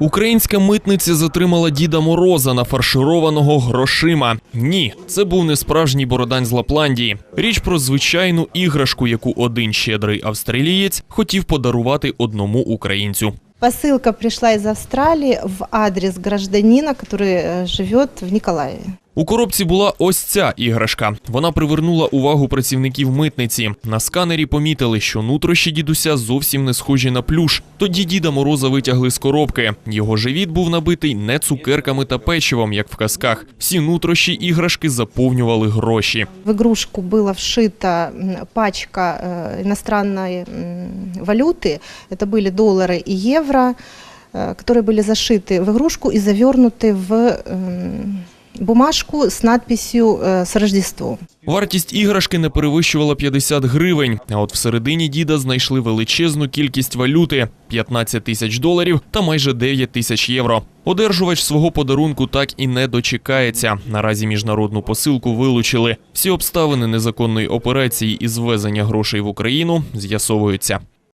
Українська митниця затримала Діда Мороза нафаршированого грошима. Ні, це був не справжній бородань з Лапландії. Річ про звичайну іграшку, яку один щедрий австралієць хотів подарувати одному українцю. Посылка пришла из Австралии в адрес гражданина, который э, живет в Николаеве. У коробці була ось ця іграшка. Вона привернула увагу працівників митниці. На сканері помітили, що нутрощі дідуся зовсім не схожі на плюш. Тоді діда Мороза витягли з коробки. Його живіт був набитий не цукерками та печивом, як в казках. Всі нутрощі іграшки заповнювали гроші. В игрушку была вшита м, пачка э, иностранной м, валюты. Это были доллары и евро, э, которые были зашиты в игрушку и завернуты в м, бумажку с надписью «С Рождеством». Вартість іграшки не перевищувала 50 гривень. А от всередині діда знайшли величезну кількість валюти 15 тисяч доларів та майже 9 тисяч євро. Одержувач свого подарунку так і не дочекається. Наразі міжнародну посилку вилучили. Всі обставини незаконної операції із ввезення грошей в Україну з'ясовуються.